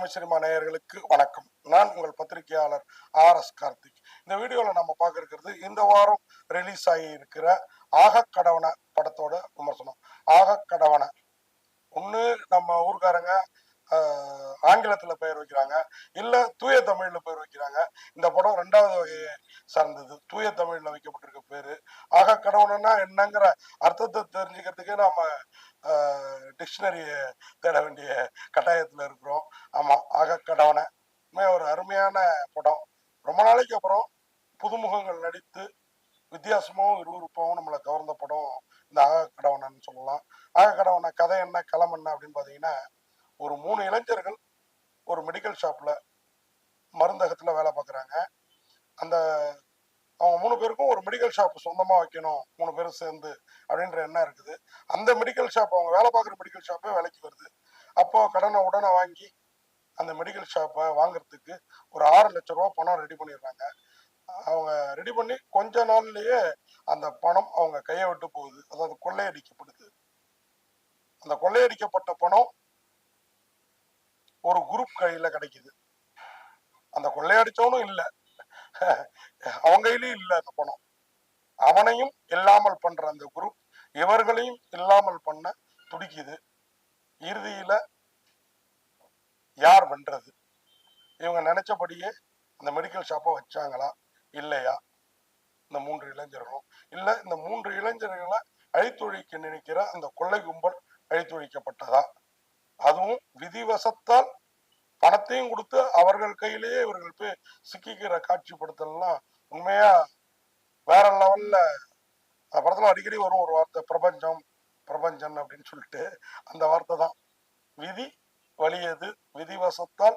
Tamil cinema நேயர்களுக்கு வணக்கம். நான் உங்கள் பத்திரிகையாளர் ஆர் எஸ் கார்த்திக். இந்த வீடியோவில் நம்ம பார்க்க இருக்கிறது இந்த வாரம் ரிலீஸ் ஆகி இருக்கிற ஆக கடவன படத்தோட விமர்சனம். ஆக கடவன ஒன்று நம்ம ஊர்க்காரங்க ஆங்கிலத்துல பெயர் வைக்கிறாங்க. இல்ல தூய தமிழ்ல பெயர் வைக்கிறாங்க. இந்த படம் ரெண்டாவது வகையை சார்ந்தது. தூய தமிழ்ல வைக்கப்பட்டிருக்க பேரு. ஆக கடவுளன்னா என்னங்கிற அர்த்தத்தை தெரிஞ்சுக்கிறதுக்கே நாம டிக்ஷனரியை தேட வேண்டிய கட்டாயத்துல இருக்கிறோம். ஆமா ஆக கடவனை ஒரு அருமையான படம். ரொம்ப நாளைக்கு அப்புறம் புதுமுகங்கள் நடித்து வித்தியாசமாகவும் விறுவிறுப்பாகவும் நம்மளை கவர்ந்த படம் இந்த ஆக கடவனன்னு சொல்லலாம். ஆக கடவன கதை என்ன களம் என்ன அப்படின்னு பார்த்தீங்கன்னா ஒரு மூணு இளைஞர்கள் ஒரு மெடிக்கல் ஷாப்பில் மருந்தகத்தில் வேலை பார்க்குறாங்க. அந்த அவங்க மூணு பேருக்கும் ஒரு மெடிக்கல் ஷாப் சொந்தமாக வைக்கணும் மூணு பேரும் சேர்ந்து அப்படின்ற எண்ணம் இருக்குது. அந்த மெடிக்கல் ஷாப் அவங்க வேலை பார்க்குற மெடிக்கல் ஷாப்பே விலைக்கு வருது. அப்போ கடனை உடனே வாங்கி அந்த மெடிக்கல் ஷாப்பை வாங்குறதுக்கு ஒரு ஆறு லட்ச ரூபா பணம் ரெடி பண்ணிடுறாங்க. அவங்க ரெடி பண்ணி கொஞ்ச நாள்லயே அந்த பணம் அவங்க கையை விட்டு போகுது. அதாவது கொள்ளையடிக்கப்படுது. அந்த கொள்ளையடிக்கப்பட்ட பணம் ஒரு குரூப் கையில கிடைக்குது. அந்த கொள்ளையடிச்சவனும் இல்ல. அவங்க கையிலயும் இல்ல அந்த பணம். அவனையும் இல்லாமல் பண்ற அந்த குரூப் இவர்களையும் இல்லாமல் பண்ண துடிக்குது. இறுதியில யார் வென்றது? இவங்க நினைச்சபடியே அந்த மெடிக்கல் ஷாப்பை வச்சாங்களா? இல்லையா? இந்த மூன்று இளைஞர்களும். இல்ல இந்த மூன்று இளைஞர்களை அழித்தொழிக்க நினைக்கிற அந்த கொள்ளை கும்பல் அழித்தொழிக்கப்பட்டதா? அதுவும் விதிவசத்தால் பணத்தையும் கொடுத்து அவர்கள் கையிலேயே இவர்கள் போய் சிக்கிக்கிற காட்சிப்படுத்தலாம் உண்மையா வேற லெவல்ல அந்த படத்துல அடிக்கடி வரும் ஒரு வார்த்தை பிரபஞ்சம் பிரபஞ்சன் அப்படின்னு சொல்லிட்டு. அந்த வார்த்தை தான். விதி வலியது விதிவசத்தால்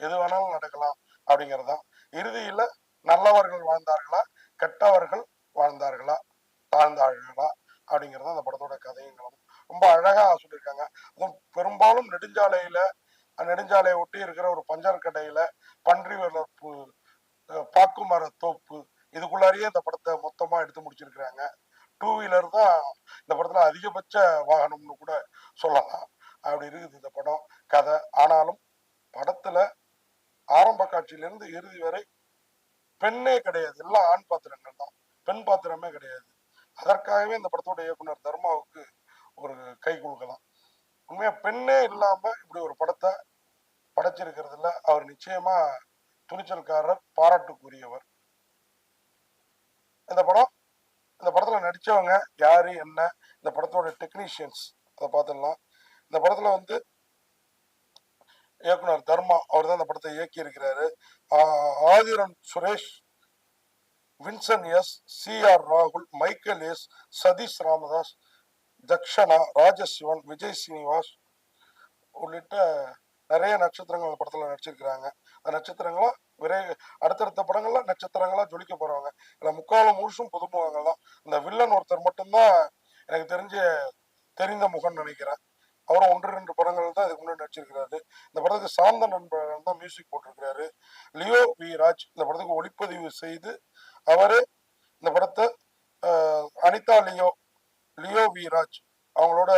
எது வேணாலும் நடக்கலாம் அப்படிங்கிறது தான். இறுதியில நல்லவர்கள் வாழ்ந்தார்களா கெட்டவர்கள் வாழ்ந்தார்களா தாழ்ந்தார்களா அப்படிங்கிறது அந்த படத்தோட கதையும் ரொம்ப அழகா சொல்லியிருக்காங்க அதுவும் பெரும்பாலும் நெடுஞ்சாலையில நெடுஞ்சாலையை ஒட்டி இருக்கிற ஒரு பஞ்சர் கடையில பன்றி வளர்ப்பு பாக்குமர தோப்பு இதுக்குள்ளாரியே இந்த படத்தை மொத்தமா எடுத்து முடிச்சிருக்கிறாங்க. டூ வீலர் தான் இந்த படத்துல அதிகபட்ச வாகனம்னு கூட சொல்லலாம். அப்படி இருக்குது இந்த படம் கதை. ஆனாலும் படத்துல ஆரம்ப காட்சியிலிருந்து இறுதி வரை பெண்ணே கிடையாது. எல்லாம் ஆண் பாத்திரங்கள் தான். பெண் பாத்திரமே கிடையாது. அதற்காகவே இந்த படத்தோட இயக்குனர் தர்மாவுக்கு ஒரு கை கொடுக்கலாம். உண்மையா பெண்ணே இல்லாம இப்படி ஒரு படத்தை படைச்சிருக்கிறதுல அவர் நிச்சயமா துணிச்சல்காரர் பாராட்டுக்குரியவர். இந்த படம் இந்த படத்துல நடிச்சவங்க யாரு என்ன இந்த படத்தோட டெக்னீஷியன்ஸ் அதை பார்த்துடலாம். இந்த படத்துல வந்து இயக்குனர் தர்மா அவர் தான் இந்த படத்தை இயக்கி இருக்கிறாரு Adhiran Suresh Vinson S C R ராகுல் மைக்கேல் எஸ் சதீஷ் ராமதாஸ் தக்ஷனா ராஜசிவன் விஜய் சீனிவாஸ் உள்ளிட்ட நிறைய நட்சத்திரங்கள் அந்த படத்துல நடிச்சிருக்கிறாங்க. அந்த நட்சத்திரங்களும் விரை அடுத்தடுத்த படங்கள்ல நட்சத்திரங்களா ஜொலிக்க போறவங்க இல்ல முக்காலம் முழுசும் புதுமுகங்கள் தான். இந்த வில்லன் ஒருத்தர் மட்டும்தான் எனக்கு தெரிஞ்சு தெரிந்த முகம்னு நினைக்கிறேன். அவரும் ஒன்று ரெண்டு படங்கள் தான் இதுக்கு முன்னாடி நடிச்சிருக்கிறாரு. இந்த படத்துக்கு சாந்த நண்பர்கள் தான் மியூசிக் போட்டிருக்கிறாரு. லியோ வி. ராஜ் இந்த படத்துக்கு ஒளிப்பதிவு செய்து அவரு இந்த படத்தை Anitha Leo Leo V. Raj அவங்களோட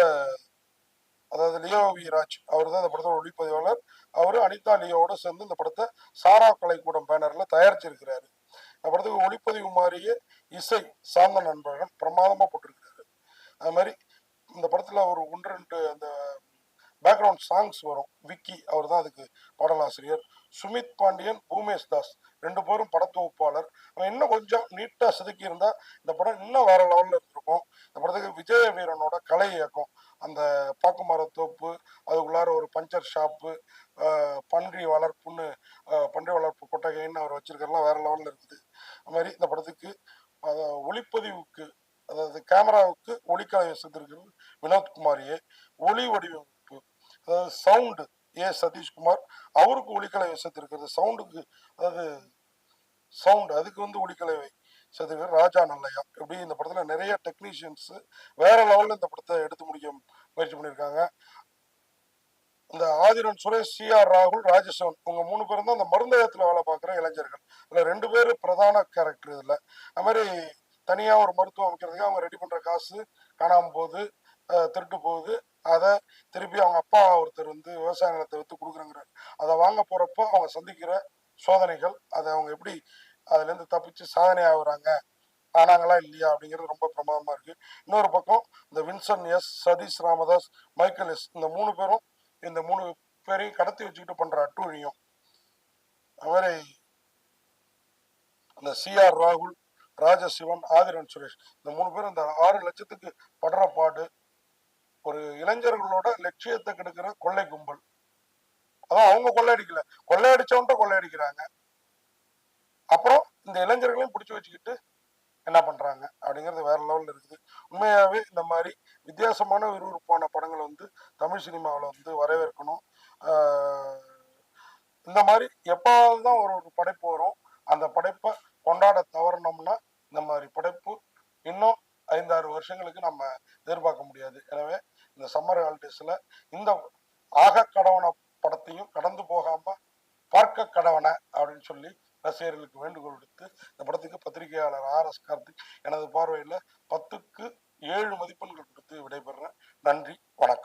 அதாவது லியோ வி. ராஜ் அவர் தான் இந்த படத்தோட ஒளிப்பதிவாளர். அவர் அனிதா லியோவோட சேர்ந்து இந்த படத்தை சாரா கலைக்கூடம் பேனரில் தயாரிச்சிருக்கிறாரு. இந்த படத்துக்கு ஒளிப்பதிவு மாதிரியே இசை சார்ந்த நண்பர்கள் பிரமாதமாக போட்டிருக்கிறாரு. அது மாதிரி இந்த படத்தில் ஒரு ஒன்று ரெண்டு அந்த பேக்ரவுண்ட் சாங்ஸ் வரும். விக்கி அவர் தான் அதுக்கு பாடலாசிரியர். சுமித் பாண்டியன் பூமேஷ் தாஸ் ரெண்டு பேரும் படத்தொகுப்பாளர். அவன் இன்னும் கொஞ்சம் நீட்டாக செதுக்கி இருந்தால் இந்த படம் இன்னும் வேற லெவல்ல இருக்கும் இந்த படத்துக்கு விஜய வீரனோட கலை இயக்கம் அந்த பாக்குமரத்தோப்பு அதுக்குள்ளார ஒரு பஞ்சர் ஷாப்பு பன்றி வளர்ப்புன்னு பன்றி வளர்ப்பு கொட்டகைன்னு அவர் வச்சிருக்கிறதுலாம் வேற லெவலில் இருக்குது. அது மாதிரி இந்த படத்துக்கு ஒளிப்பதிவுக்கு அதாவது கேமராவுக்கு ஒளிக்கலை வசதிருக்கிறது வினோத்குமாரியே ஒளி வடிவமைப்பு அதாவது சவுண்டு ஏ சதீஷ்குமார் அவருக்கு ஒளிக்கலை வசதிருக்கிறது சவுண்டுக்கு அதாவது சவுண்ட் அதுக்கு வந்து ஒளிக்கலை சேர்த்துருக்காரு ராஜா நல்லையா? இப்படி இந்த படத்துல நிறைய டெக்னீஷியன்ஸ் வேற லெவல்ல இந்த படத்தை எடுத்து முடிக்க முயற்சி பண்ணியிருக்காங்க. இந்த ஆதிரன் சுரேஷ் சி ஆர் ராகுல் ராஜசவன் உங்க மூணு பேரும் தான் அந்த மருந்தகத்துல வேலை பார்க்குற இளைஞர்கள். இதுல ரெண்டு பேர் பிரதான கேரக்டர் இதுல. அது மாதிரி தனியா ஒரு மருத்துவம் அமைக்கிறதுக்கு அவங்க ரெடி பண்ற காசு காணாம போகுது திருட்டு போகுது. அதை திருப்பி அவங்க அப்பா ஒருத்தர் வந்து விவசாய நிலத்தை வித்து கொடுக்குறங்கிற அதை வாங்க போறப்போ அவங்க சந்திக்கிற சோதனைகள் அதை அவங்க எப்படி அதுல இருந்து தப்பிச்சு சாதனை ஆகுறாங்க. ஆனாங்களா இல்லையா? அப்படிங்கிறது ரொம்ப பிரமாதமா இருக்கு. இன்னொரு பக்கம் இந்த Vinson S Sathish Ramadas Michael S இந்த மூணு பேரும் இந்த மூணு பேரையும் கடத்தி வச்சுக்கிட்டு பண்ற அட்டூழியம். அது மாதிரி இந்த சிஆர் ராகுல் ராஜசிவன் ஆதிரன் சுரேஷ் இந்த மூணு பேரும் இந்த ஆறு லட்சத்துக்கு படுற பாடு ஒரு இளைஞர்களோட லட்சியத்தை கெடுக்கிற கொள்ளை கும்பல். அதான் அவங்க கொள்ளையடிக்கல. கொள்ளையடிச்சவன்ட்ட கொள்ளையடிக்கிறாங்க. அப்புறம் இந்த இளைஞர்களையும் பிடிச்சி வச்சுக்கிட்டு என்ன பண்றாங்க? அப்படிங்கிறது வேற லெவல்ல இருக்குது. உண்மையாவே இந்த மாதிரி வித்தியாசமான விறுவிறுப்பான படங்களை வந்து தமிழ் சினிமாவில் வந்து வரவேற்கணும். இந்த மாதிரி எப்பாவது தான் ஒரு ஒரு படைப்பு வரும் அந்த படைப்பை கொண்டாட தவறினோம்னா இந்த மாதிரி படைப்பு இன்னும் ஐந்தாறு வருஷங்களுக்கு நம்ம எதிர்பார்க்க முடியாது. எனவே இந்த சம்மர் ஹாலிடேஸில் இந்த ஆக கடவன படத்தையும் கடந்து போகாமல் பார்க்க கடவனை அப்படின்னு சொல்லி ரசிகர்களுக்கு வேண்டுகோள் விடுத்து இந்த படத்துக்கு பத்திரிகையாளர் ஆர் எஸ் கார்த்திக் எனது பார்வையில் பத்துக்கு ஏழு மதிப்பெண்கள் கொடுத்து விடைபெறுறேன். நன்றி வணக்கம்.